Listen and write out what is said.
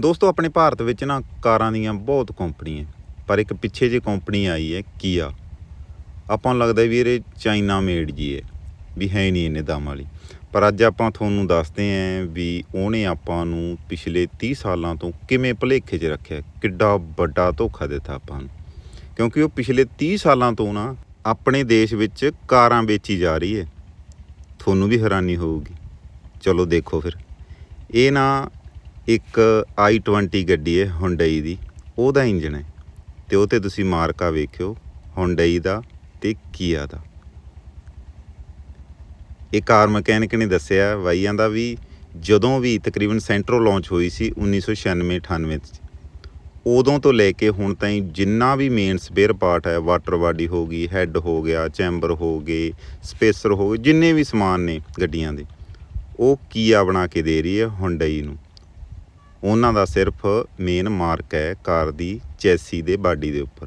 ਦੋਸਤੋ, ਆਪਣੇ ਭਾਰਤ ਵਿੱਚ ਨਾ ਕਾਰਾਂ ਦੀਆਂ ਬਹੁਤ ਕੰਪਨੀਆਂ ਪਰ ਇੱਕ ਪਿੱਛੇ ਜੇ ਕੰਪਨੀ ਆਈ ਹੈ, ਕੀਆ। ਆਪਾਂ ਨੂੰ ਲੱਗਦਾ ਵੀ ਇਹ ਚਾਈਨਾ ਮੇਡ ਜੀ ਹੈ, ਵੀ ਹੈ ਨਹੀਂ ਇਹਨੇ ਦਮ ਵਾਲੀ। ਪਰ ਅੱਜ ਆਪਾਂ ਤੁਹਾਨੂੰ ਦੱਸਦੇ ਆਂ ਵੀ ਉਹਨੇ ਆਪਾਂ ਨੂੰ ਪਿਛਲੇ 30 ਸਾਲਾਂ ਤੋਂ ਕਿਵੇਂ ਭੁਲੇਖੇ 'ਚ ਰੱਖਿਆ, ਕਿੱਡਾ ਵੱਡਾ ਧੋਖਾ ਦਿੱਤਾ ਆਪਾਂ ਨੂੰ। ਕਿਉਂਕਿ ਉਹ ਪਿਛਲੇ 30 ਸਾਲਾਂ ਤੋਂ ਨਾ ਆਪਣੇ ਦੇਸ਼ ਵਿੱਚ ਕਾਰਾਂ ਵੇਚੀ ਜਾ ਰਹੀ ਹੈ। ਤੁਹਾਨੂੰ ਵੀ ਹੈਰਾਨੀ ਹੋਊਗੀ। ਚਲੋ ਦੇਖੋ ਫਿਰ। ਇਹ ਨਾ ਇੱਕ i20 ਗੱਡੀ ਹੈ ਹੁੰਡਈ ਦੀ, ਉਹਦਾ ਇੰਜਨ ਹੈ ਤੇ ਉਹ ਤੇ ਤੁਸੀਂ ਮਾਰਕਾ ਵੇਖਿਓ ਹੁੰਡਈ ਦਾ ਤੇ ਕੀਆ ਦਾ। ਇਹ ਕਾਰ ਮਕੈਨਿਕ ਨੇ ਦੱਸਿਆ ਵਾਈਆਂ ਦਾ ਵੀ ਜਦੋਂ ਵੀ ਤਕਰੀਬਨ ਸੈਂਟਰੋ ਲਾਂਚ ਹੋਈ ਸੀ 1996 98 ਚ। ਉਦੋਂ ਤੋਂ ਲੈ ਕੇ ਹੁਣ ਤਾਈਂ ਜਿੰਨਾ ਵੀ ਮੇਨ ਸਪੇਅਰ ਪਾਰਟ ਹੈ ਵਾਟਰ ਬਾਡੀ ਹੋ ਗਈ ਹੈੱਡ ਹੋ ਗਿਆ ਚੈਂਬਰ ਹੋ ਗਏ ਸਪੇਸਰ ਹੋ ਗਏ, ਜਿੰਨੇ ਵੀ ਸਮਾਨ ਨੇ ਗੱਡੀਆਂ ਦੇ, ਉਹ ਕੀਆ ਬਣਾ ਕੇ ਦੇ ਰਹੀ ਹੈ ਹੁੰਡਈ ਨੂੰ। ਉਹਨਾਂ ਦਾ ਸਿਰਫ ਮੇਨ ਮਾਰਕ ਹੈ ਕਾਰ ਦੀ ਚੈਸੀ ਦੇ ਬਾਡੀ ਦੇ ਉੱਪਰ।